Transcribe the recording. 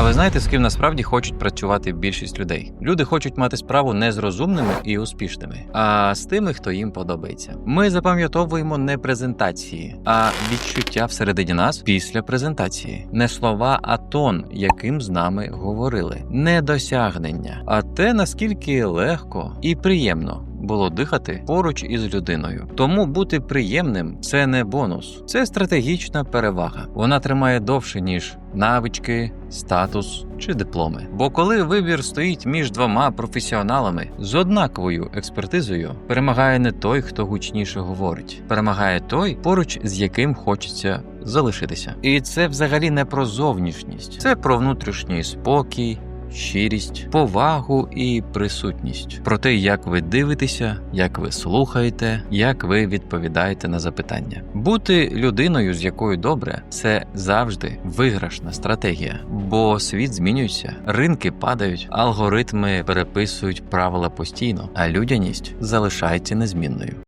А ви знаєте, з ким насправді хочуть працювати більшість людей? Люди хочуть мати справу не з розумними і успішними, а з тими, хто їм подобається. Ми запам'ятовуємо не презентації, а відчуття всередині нас після презентації, не слова, а тон, яким з нами говорили, не досягнення, а те наскільки легко і приємно. Було дихати поруч із людиною. Тому бути приємним це не бонус, це стратегічна перевага. Вона тримає довше, ніж навички, статус чи дипломи. Бо коли вибір стоїть між двома професіоналами з однаковою експертизою, перемагає не той, хто гучніше говорить, перемагає той, поруч з яким хочеться залишитися. І це взагалі не про зовнішність, це про внутрішній спокій. Щирість, повагу і присутність про те, як ви дивитеся, як ви слухаєте, як ви відповідаєте на запитання. Бути людиною, з якою добре, це завжди виграшна стратегія, бо світ змінюється, ринки падають, алгоритми переписують правила постійно, а людяність залишається незмінною.